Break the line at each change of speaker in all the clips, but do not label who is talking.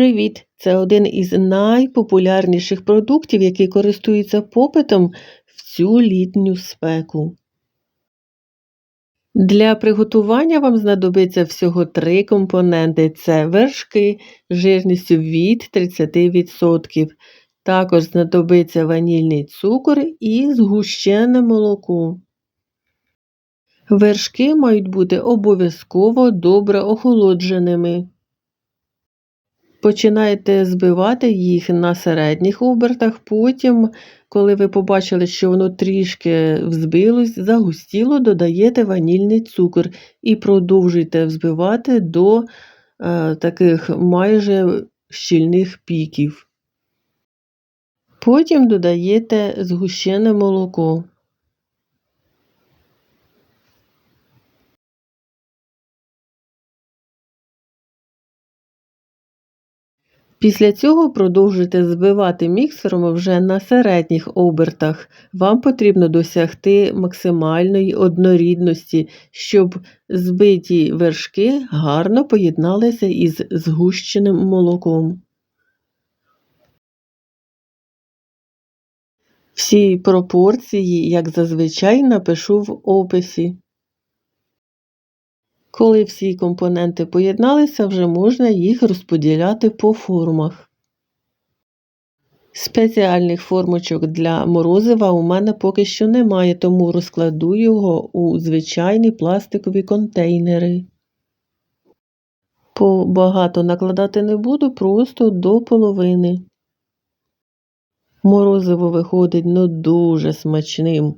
Привіт! Це один із найпопулярніших продуктів, який користується попитом в цю літню спеку. Для приготування вам знадобиться всього три компоненти: це вершки жирністю від 30%. Також знадобиться ванільний цукор і згущене молоко. Вершки мають бути обов'язково добре охолодженими. Починаєте збивати їх на середніх обертах, потім, коли ви побачили, що воно трішки взбилось, загустіло, додаєте ванільний цукор і продовжуйте взбивати до е, таких майже щільних піків. Потім додаєте згущене молоко. Після цього продовжуйте збивати міксером вже на середніх обертах. Вам потрібно досягти максимальної однорідності, щоб збиті вершки гарно поєдналися із згущеним молоком. Всі пропорції, як зазвичай, напишу в описі. Коли всі компоненти поєдналися, вже можна їх розподіляти по формах. Спеціальних формочок для морозива у мене поки що немає, тому розкладу його у звичайні пластикові контейнери. Побагато накладати не буду, просто до половини. Морозиво виходить ну дуже смачним.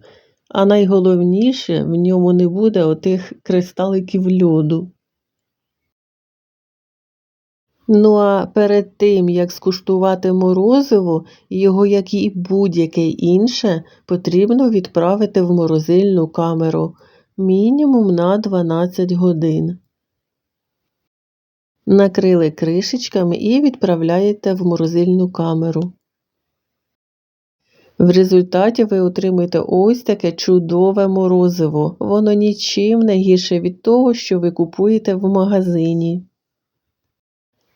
А найголовніше, в ньому не буде отих кристаликів льоду. Ну а перед тим, як скуштувати морозиво, його, як і будь-яке інше, потрібно відправити в морозильну камеру мінімум на 12 годин. Накрили кришечками і відправляєте в морозильну камеру. В результаті ви отримаєте ось таке чудове морозиво. Воно нічим не гірше від того, що ви купуєте в магазині.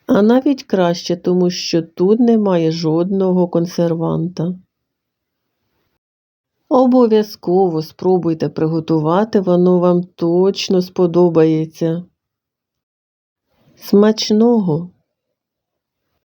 А навіть краще, тому що тут немає жодного консерванта. Обов'язково спробуйте приготувати, воно вам точно сподобається. Смачного!